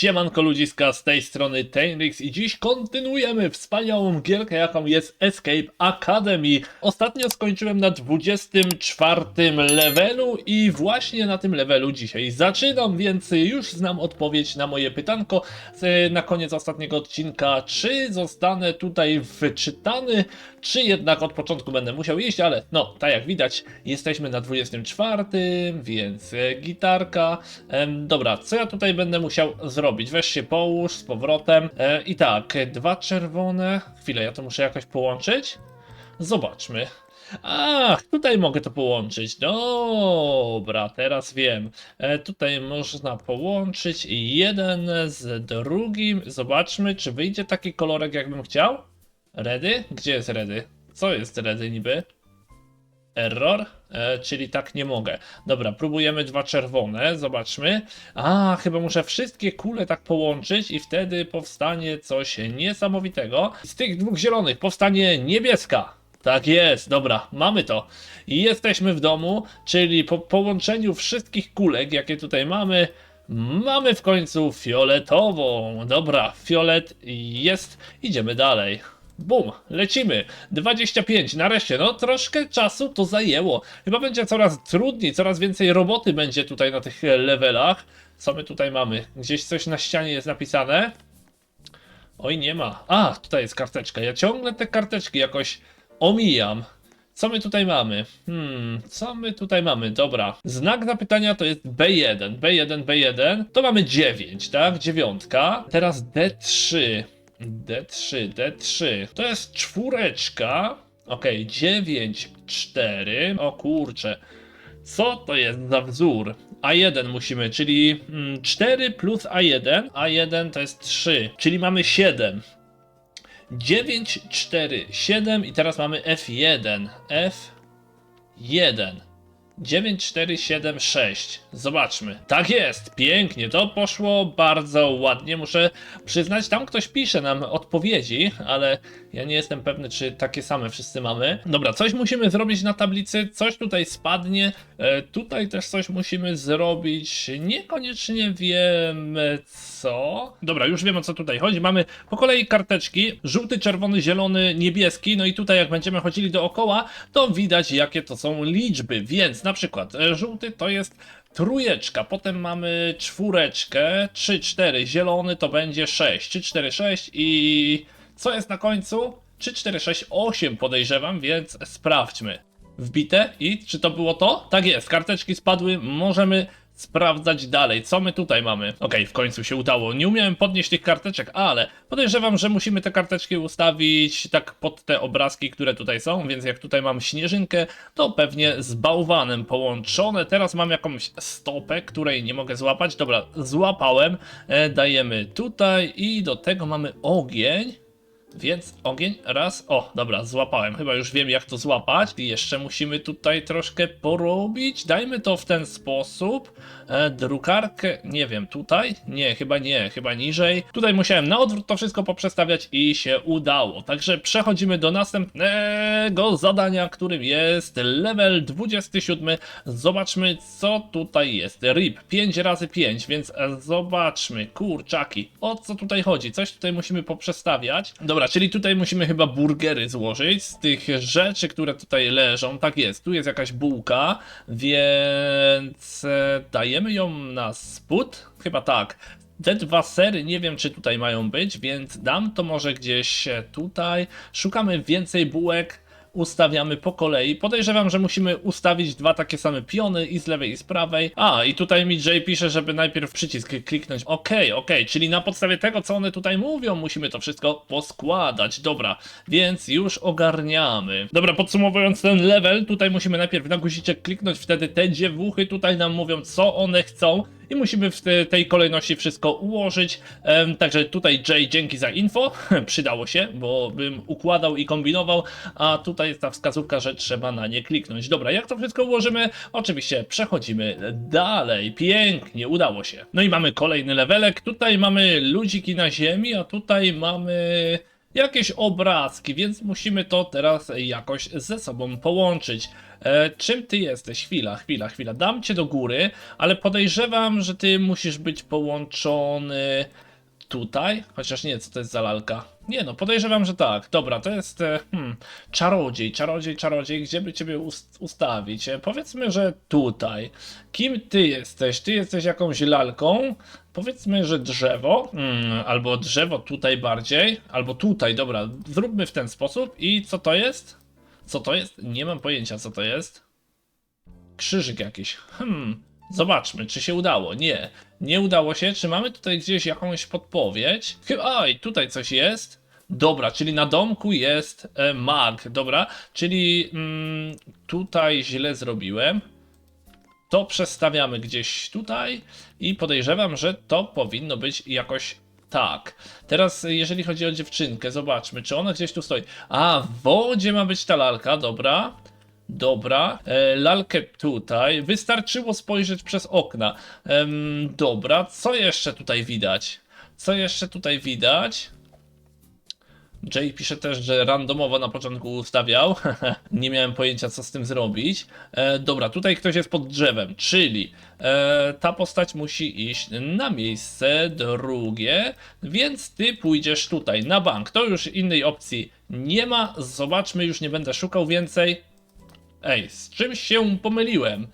Siemanko ludziska, z tej strony Tainrix i dziś kontynuujemy wspaniałą gierkę jaką jest Escape Academy. Ostatnio skończyłem na 24 levelu i właśnie na tym levelu dzisiaj zaczynam, więc już znam odpowiedź na moje pytanko z- na koniec ostatniego odcinka, czy zostanę tutaj wyczytany, czy jednak od początku będę musiał iść, ale no, tak jak widać, jesteśmy na 24, więc e, gitarka. Dobra, co ja tutaj będę musiał zrobić? Weź się połóż z powrotem. E, I tak, dwa czerwone. Chwilę, ja to muszę jakoś połączyć. Zobaczmy. Ach, tutaj mogę to połączyć. Dobra, teraz wiem. E, tutaj można połączyć jeden z drugim. Zobaczmy, czy wyjdzie taki kolorek, jakbym chciał. Ready? Gdzie jest ready? Co jest ready niby? Error? E, czyli tak nie mogę. Dobra, próbujemy dwa czerwone, zobaczmy. A, chyba muszę wszystkie kule tak połączyć i wtedy powstanie coś niesamowitego. Z tych dwóch zielonych powstanie niebieska. Tak jest, dobra, mamy to. I jesteśmy w domu, czyli po połączeniu wszystkich kulek, jakie tutaj mamy, mamy w końcu fioletową. Dobra, fiolet jest, idziemy dalej. Bum, lecimy. 25, nareszcie, no troszkę czasu to zajęło. Chyba będzie coraz trudniej, coraz więcej roboty będzie tutaj na tych levelach. Co my tutaj mamy? Gdzieś coś na ścianie jest napisane? Oj, nie ma. A, tutaj jest karteczka. Ja ciągle te karteczki jakoś omijam. Co my tutaj mamy? Hmm, co my tutaj mamy? Dobra. Znak zapytania to jest B1. B1, B1. To mamy 9, tak? Dziewiątka. Teraz D3. D3, D3. To jest czwóreczka. Okej, 9, 4. O kurcze. Co to jest za wzór? A1 musimy, czyli mm, 4 plus A1. A1 to jest 3, czyli mamy 7. 9, 4, 7 i teraz mamy F1. F1. 9, 4, 7, 6. Zobaczmy. Tak jest, pięknie. To poszło bardzo ładnie. Muszę przyznać, tam ktoś pisze nam odpowiedzi, ale ja nie jestem pewny, czy takie same wszyscy mamy. Dobra, coś musimy zrobić na tablicy, coś tutaj spadnie. E, tutaj też coś musimy zrobić. Niekoniecznie wiem e, co. Dobra, już wiem o co tutaj chodzi. Mamy po kolei karteczki: żółty, czerwony, zielony, niebieski. No i tutaj, jak będziemy chodzili dookoła, to widać, jakie to są liczby. Więc na przykład e, żółty to jest trójeczka, potem mamy czwóreczkę, 3, 4, zielony to będzie 6, 3, 4, 6 i co jest na końcu? 3, 4, 6, 8 podejrzewam, więc sprawdźmy. Wbite i czy to było to? Tak jest, karteczki spadły, możemy sprawdzać dalej. Co my tutaj mamy? Okej, w końcu się udało. Nie umiałem podnieść tych karteczek, ale podejrzewam, że musimy te karteczki ustawić tak pod te obrazki, które tutaj są, więc jak tutaj mam śnieżynkę, to pewnie z bałwanem połączone. Teraz mam jakąś stopę, której nie mogę złapać. Dobra, złapałem. E, dajemy tutaj i do tego mamy ogień. Więc ogień, raz, o, dobra, złapałem, chyba już wiem jak to złapać. I jeszcze musimy tutaj troszkę porobić, dajmy to w ten sposób. E, drukarkę, nie wiem, tutaj? Nie, chyba nie, chyba niżej. Tutaj musiałem na odwrót to wszystko poprzestawiać i się udało. Także przechodzimy do następnego zadania, którym jest level 27. Zobaczmy co tutaj jest. RIP 5 razy 5, więc zobaczmy, kurczaki, o co tutaj chodzi? Coś tutaj musimy poprzestawiać. Dobra, czyli tutaj musimy chyba burgery złożyć z tych rzeczy, które tutaj leżą. Tak jest, tu jest jakaś bułka, więc e, ją na spód? Chyba tak. Te dwa sery nie wiem, czy tutaj mają być, więc dam to może gdzieś e, tutaj. Szukamy więcej bułek. Ustawiamy po kolei. Podejrzewam, że musimy ustawić dwa takie same piony i z lewej i z prawej. A, i tutaj mi Jay pisze, żeby najpierw przycisk kliknąć. Okej, okej, czyli na podstawie tego, co one tutaj mówią, musimy to wszystko poskładać. Dobra, więc już ogarniamy. Dobra, podsumowując ten level, tutaj musimy najpierw na guziczek kliknąć, wtedy te dziewuchy tutaj nam mówią, co one chcą i musimy w te, tej kolejności wszystko ułożyć. Także tutaj Jay, dzięki za info. Przydało się, bo bym układał i kombinował, a tutaj jest ta wskazówka, że trzeba na nie kliknąć. Dobra, jak to wszystko ułożymy? Oczywiście przechodzimy dalej. Pięknie, udało się. No i mamy kolejny levelek. Tutaj mamy ludziki na ziemi, a tutaj mamy jakieś obrazki, więc musimy to teraz jakoś ze sobą połączyć. E, czym ty jesteś? Chwila, chwila, chwila. Dam cię do góry, ale podejrzewam, że ty musisz być połączony tutaj, chociaż nie, co to jest za lalka? Nie no, podejrzewam, że tak. Dobra, to jest e, hmm, czarodziej, czarodziej, czarodziej, gdzie by ciebie ust ustawić? E, powiedzmy, że tutaj. Kim ty jesteś? Ty jesteś jakąś lalką? Powiedzmy, że drzewo, hmm, albo drzewo tutaj bardziej, albo tutaj, dobra, zróbmy w ten sposób. I co to jest? Co to jest? Nie mam pojęcia, co to jest. Krzyżyk jakiś. Hmm, zobaczmy, czy się udało. Nie, nie udało się. Czy mamy tutaj gdzieś jakąś podpowiedź? Chyba, oj, tutaj coś jest. Dobra, czyli na domku jest e, mag, dobra, czyli mm, tutaj źle zrobiłem. To przestawiamy gdzieś tutaj i podejrzewam, że to powinno być jakoś tak. Teraz, jeżeli chodzi o dziewczynkę, zobaczmy, czy ona gdzieś tu stoi. A, w wodzie ma być ta lalka, dobra. Dobra, e, lalkę tutaj. Wystarczyło spojrzeć przez okna. Dobra, co jeszcze tutaj widać? Co jeszcze tutaj widać? Jay pisze też, że randomowo na początku ustawiał. Nie miałem pojęcia, co z tym zrobić. E, dobra, tutaj ktoś jest pod drzewem, czyli e, ta postać musi iść na miejsce drugie, więc ty pójdziesz tutaj na bank. To już innej opcji nie ma. Zobaczmy, już nie będę szukał więcej. Ej, z czymś się pomyliłem.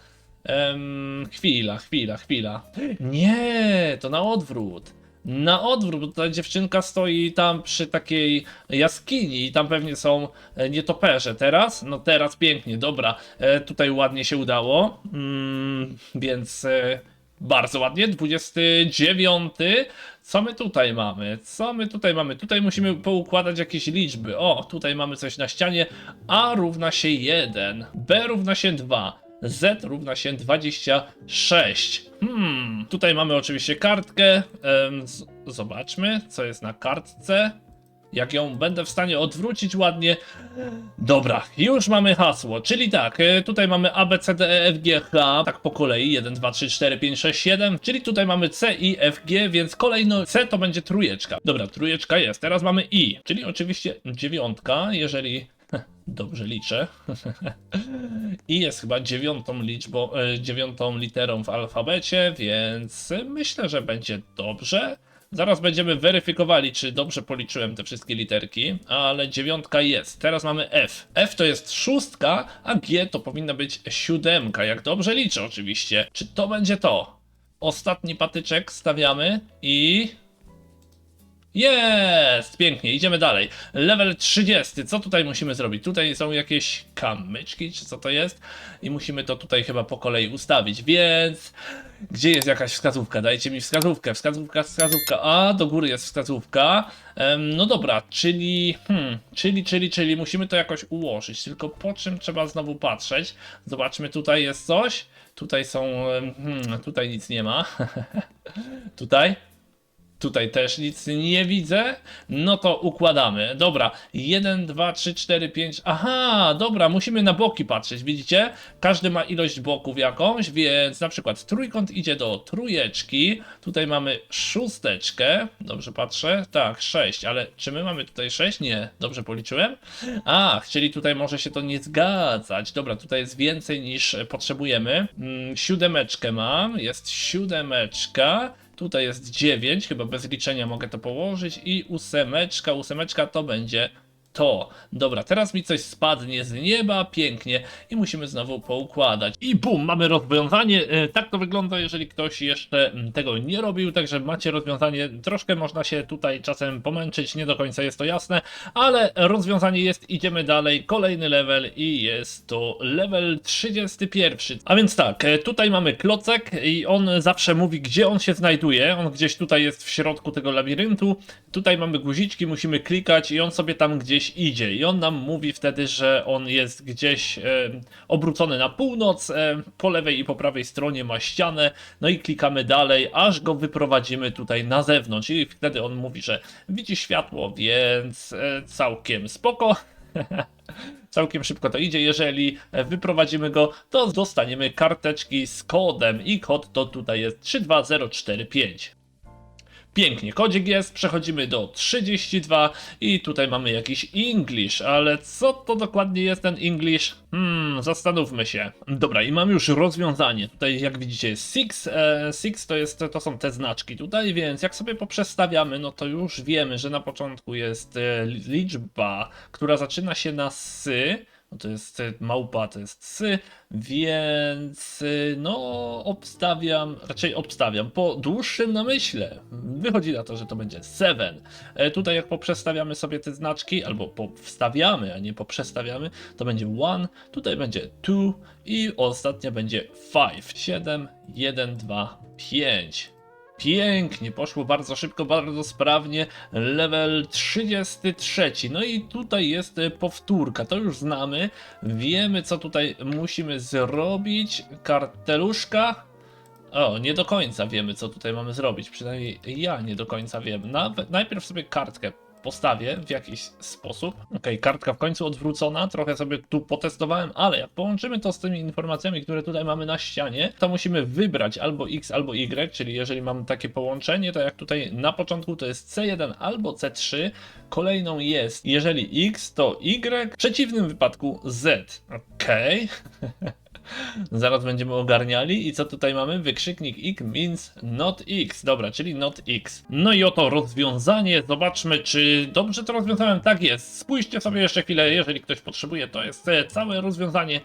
Em, chwila, chwila, chwila. Nie, to na odwrót. Na odwrót, ta dziewczynka stoi tam przy takiej jaskini i tam pewnie są e, nietoperze. Teraz? No teraz pięknie, dobra. E, tutaj ładnie się udało. Mm, więc e, bardzo ładnie. 29. Co my tutaj mamy? Co my tutaj mamy? Tutaj musimy poukładać jakieś liczby. O, tutaj mamy coś na ścianie. A równa się 1. B równa się 2. Z równa się 26. Hmm, tutaj mamy oczywiście kartkę. Zobaczmy, co jest na kartce. Jak ją będę w stanie odwrócić ładnie. Dobra, już mamy hasło, czyli tak, e, tutaj mamy A, B, C, D, E, F, G, H, tak po kolei, 1, 2, 3, 4, 5, 6, 7, czyli tutaj mamy C, I, F, G, więc kolejno C to będzie trójeczka. Dobra, trójeczka jest, teraz mamy I, czyli oczywiście dziewiątka, jeżeli dobrze liczę. I jest chyba dziewiątą liczbą, e, dziewiątą literą w alfabecie, więc myślę, że będzie dobrze. Zaraz będziemy weryfikowali, czy dobrze policzyłem te wszystkie literki, ale dziewiątka jest. Teraz mamy F. F to jest szóstka, a G to powinna być siódemka, jak dobrze liczę oczywiście. Czy to będzie to? Ostatni patyczek stawiamy i... Jest! Pięknie, idziemy dalej. Level 30. Co tutaj musimy zrobić? Tutaj są jakieś kamyczki, czy co to jest? I musimy to tutaj chyba po kolei ustawić, więc... Gdzie jest jakaś wskazówka? Dajcie mi wskazówkę, wskazówka, wskazówka. A, do góry jest wskazówka. Em, no dobra, czyli... Hmm, czyli, czyli, czyli musimy to jakoś ułożyć. Tylko po czym trzeba znowu patrzeć? Zobaczmy, tutaj jest coś. Tutaj są... Hmm, tutaj nic nie ma. tutaj? Tutaj też nic nie widzę. No to układamy. Dobra, 1, 2, 3, 4, 5. Aha, dobra, musimy na boki patrzeć. Widzicie? Każdy ma ilość boków jakąś, więc na przykład trójkąt idzie do trójeczki. Tutaj mamy szósteczkę. Dobrze patrzę? Tak, 6, ale czy my mamy tutaj 6? Nie, dobrze policzyłem. Ach, czyli tutaj może się to nie zgadzać. Dobra, tutaj jest więcej niż potrzebujemy. Mm, siódemeczkę mam, jest siódemeczka. Tutaj jest 9, chyba bez liczenia mogę to położyć. I ósemeczka, ósemeczka to będzie to. Dobra, teraz mi coś spadnie z nieba, pięknie. I musimy znowu poukładać. I bum, mamy rozwiązanie. E, Tak to wygląda, jeżeli ktoś jeszcze mm, tego nie robił. Także macie rozwiązanie. Troszkę można się tutaj czasem pomęczyć, nie do końca jest to jasne, ale rozwiązanie jest. Idziemy dalej. Kolejny level i jest to level 31. A więc tak, e, tutaj mamy klocek i on zawsze mówi, gdzie on się znajduje. On gdzieś tutaj jest w środku tego labiryntu. Tutaj mamy guziczki, musimy klikać i on sobie tam gdzieś idzie. I on nam mówi wtedy, że on jest gdzieś e, obrócony na północ. E, po lewej i po prawej stronie ma ścianę. No i klikamy dalej, aż go wyprowadzimy tutaj na zewnątrz. I wtedy on mówi, że widzi światło, więc e, całkiem spoko. Całkiem szybko to idzie. Jeżeli e, wyprowadzimy go, to dostaniemy karteczki z kodem i kod to tutaj jest 32045. Pięknie, kodzik jest, przechodzimy do 32 i tutaj mamy jakiś English, ale co to dokładnie jest ten English? Hmm, zastanówmy się. Dobra, i mam już rozwiązanie. Tutaj jak widzicie jest six, e, six to, jest, to są te znaczki tutaj, więc jak sobie poprzestawiamy, no to już wiemy, że na początku jest e, liczba, która zaczyna się na sy, no to jest małpa, to jest sy, więc no obstawiam, raczej obstawiam po dłuższym namyśle. Wychodzi na to, że to będzie 7. E, tutaj jak poprzestawiamy sobie te znaczki, albo powstawiamy, a nie poprzestawiamy, to będzie 1, tutaj będzie 2 i ostatnia będzie 5. 7, 1, 2, 5. Pięknie, poszło bardzo szybko, bardzo sprawnie. Level 33. No i tutaj jest e, powtórka, to już znamy. Wiemy, co tutaj musimy zrobić. Karteluszka. O, nie do końca wiemy, co tutaj mamy zrobić. Przynajmniej ja nie do końca wiem. Najpierw sobie kartkę postawię w jakiś sposób. Ok, kartka w końcu odwrócona, trochę sobie tu potestowałem, ale jak połączymy to z tymi informacjami, które tutaj mamy na ścianie, to musimy wybrać albo X, albo Y, czyli jeżeli mamy takie połączenie, to jak tutaj na początku to jest C1 albo C3, kolejną jest, jeżeli X, to Y, w przeciwnym wypadku Z. Ok. Zaraz będziemy ogarniali. I co tutaj mamy? Wykrzyknik X means not X. Dobra, czyli not X. No i oto rozwiązanie. Zobaczmy, czy dobrze to rozwiązałem. Tak jest. Spójrzcie sobie jeszcze chwilę, jeżeli ktoś potrzebuje. To jest e, całe rozwiązanie.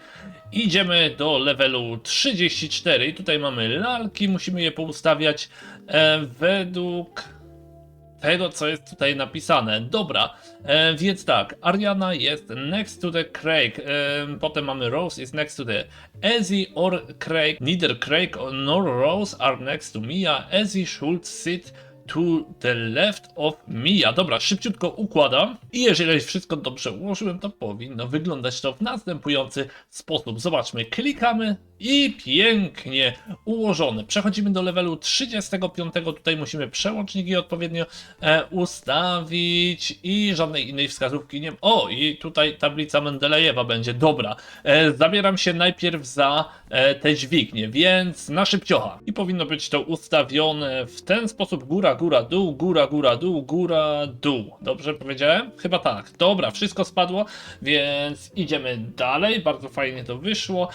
Idziemy do levelu 34. I tutaj mamy lalki. Musimy je poustawiać e, według tego, co jest tutaj napisane. Dobra, e, więc tak, Ariana jest next to the Craig, e, potem mamy Rose is next to the Ezzy or Craig, neither Craig nor Rose are next to Mia, Ezzy should sit to the left of Mia. Dobra, szybciutko układam i jeżeli wszystko dobrze ułożyłem, to powinno wyglądać to w następujący sposób. Zobaczmy, klikamy i pięknie ułożone. Przechodzimy do levelu 35. Tutaj musimy przełączniki odpowiednio e, ustawić i żadnej innej wskazówki nie. O, i tutaj tablica Mendelejewa będzie. Dobra, e, zabieram się najpierw za e, te dźwignie, więc na szybciocha. I powinno być to ustawione w ten sposób: góra, góra, dół, góra, góra, dół, góra, dół. Dobrze powiedziałem? Chyba tak. Dobra, wszystko spadło, więc idziemy dalej. Bardzo fajnie to wyszło.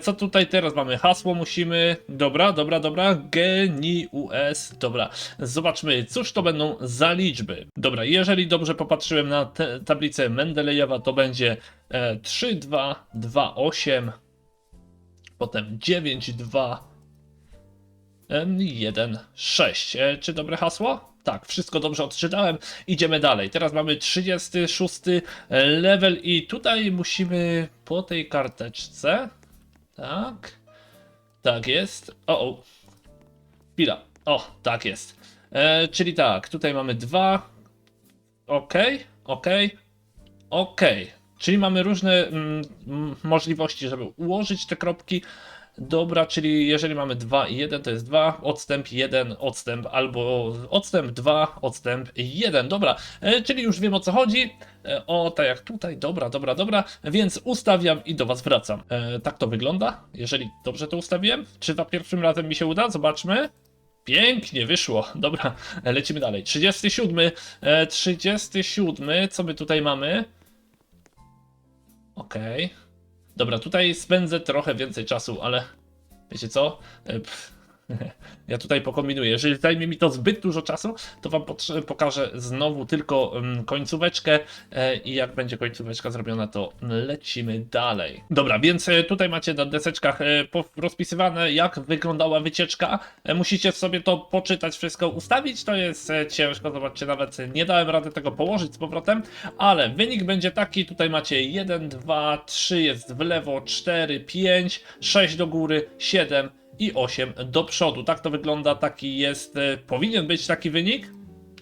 Co tutaj teraz mamy? Hasło musimy. Dobra, dobra, dobra. Genius. Dobra, zobaczmy, cóż to będą za liczby. Dobra, jeżeli dobrze popatrzyłem na tablicę Mendelejewa, to będzie e, 3, 2, 2, 8, potem 9, 2, 1, 6. E, Czy dobre hasło? Tak, wszystko dobrze odczytałem. Idziemy dalej. Teraz mamy 36 level i tutaj musimy po tej karteczce. Tak. Tak jest. O, o. Chwila. O, tak jest. E, czyli tak, tutaj mamy dwa. Ok, ok, ok. Czyli mamy różne mm, możliwości, żeby ułożyć te kropki. Dobra, czyli jeżeli mamy 2 i 1, to jest 2, odstęp 1, odstęp, albo odstęp 2, odstęp 1. Dobra, e, czyli już wiem o co chodzi. E, o, tak jak tutaj, dobra, dobra, dobra, więc ustawiam i do Was wracam. E, tak to wygląda, jeżeli dobrze to ustawiłem. Czy za pierwszym razem mi się uda? Zobaczmy. Pięknie wyszło. Dobra, lecimy dalej. 37. E, 37. Co my tutaj mamy? Okej. Dobra, tutaj spędzę trochę więcej czasu, ale wiecie co? E, pff. Ja tutaj pokombinuję. Jeżeli zajmie mi to zbyt dużo czasu, to wam pokażę znowu tylko mm, końcóweczkę e, i jak będzie końcóweczka zrobiona, to lecimy dalej. Dobra, więc e, tutaj macie na deseczkach e, rozpisywane, jak wyglądała wycieczka. Musicie sobie to poczytać, wszystko ustawić. To jest ciężko, zobaczcie, nawet nie dałem rady tego położyć z powrotem, ale wynik będzie taki. Tutaj macie 1, 2, 3 jest w lewo, 4, 5, 6 do góry, 7 i 8 do przodu. Tak to wygląda, taki jest, e, powinien być taki wynik.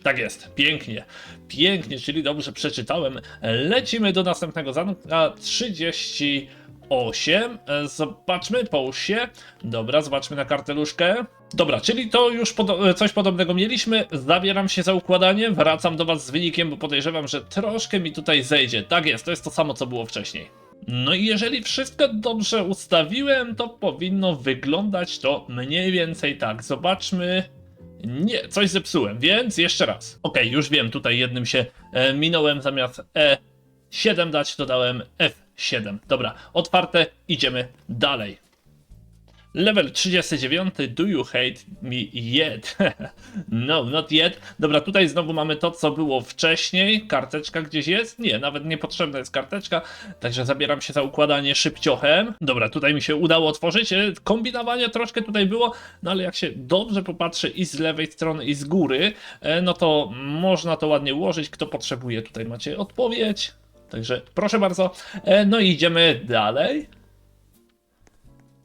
Tak jest, pięknie, pięknie, czyli dobrze przeczytałem. Lecimy do następnego zadania 38. E, Zobaczmy, połóż się. Dobra, zobaczmy na karteluszkę. Dobra, czyli to już podo- coś podobnego mieliśmy. Zabieram się za układanie, wracam do Was z wynikiem, bo podejrzewam, że troszkę mi tutaj zejdzie. Tak jest, to jest to samo, co było wcześniej. No i jeżeli wszystko dobrze ustawiłem, to powinno wyglądać to mniej więcej tak. Zobaczmy, Nie, coś zepsułem, więc jeszcze raz. Okej, już wiem, tutaj jednym się e, minąłem, zamiast E7 dać, dodałem F7. Dobra, otwarte, idziemy dalej. Level 39. Do you hate me yet? no, not yet. Dobra, tutaj znowu mamy to, co było wcześniej. Karteczka gdzieś jest? Nie, nawet niepotrzebna jest karteczka. Także zabieram się za układanie szybciochem. Dobra, tutaj mi się udało otworzyć. E, Kombinowanie troszkę tutaj było, no ale jak się dobrze popatrzy i z lewej strony, i z góry, e, no to można to ładnie ułożyć. Kto potrzebuje, tutaj macie odpowiedź. Także proszę bardzo. E, No i idziemy dalej.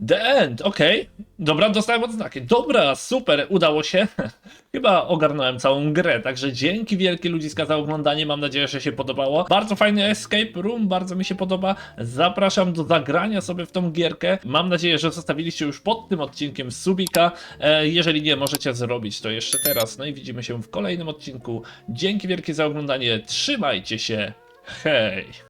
The End, okej. Dobra, dostałem odznaki. Dobra, super, udało się. Chyba ogarnąłem całą grę, także dzięki wielkie ludziska za oglądanie. Mam nadzieję, że się podobało. Bardzo fajny escape room, bardzo mi się podoba. Zapraszam do zagrania sobie w tą gierkę. Mam nadzieję, że zostawiliście już pod tym odcinkiem subika. E, jeżeli nie, możecie zrobić to jeszcze teraz. No i widzimy się w kolejnym odcinku. Dzięki wielkie za oglądanie. Trzymajcie się. Hej!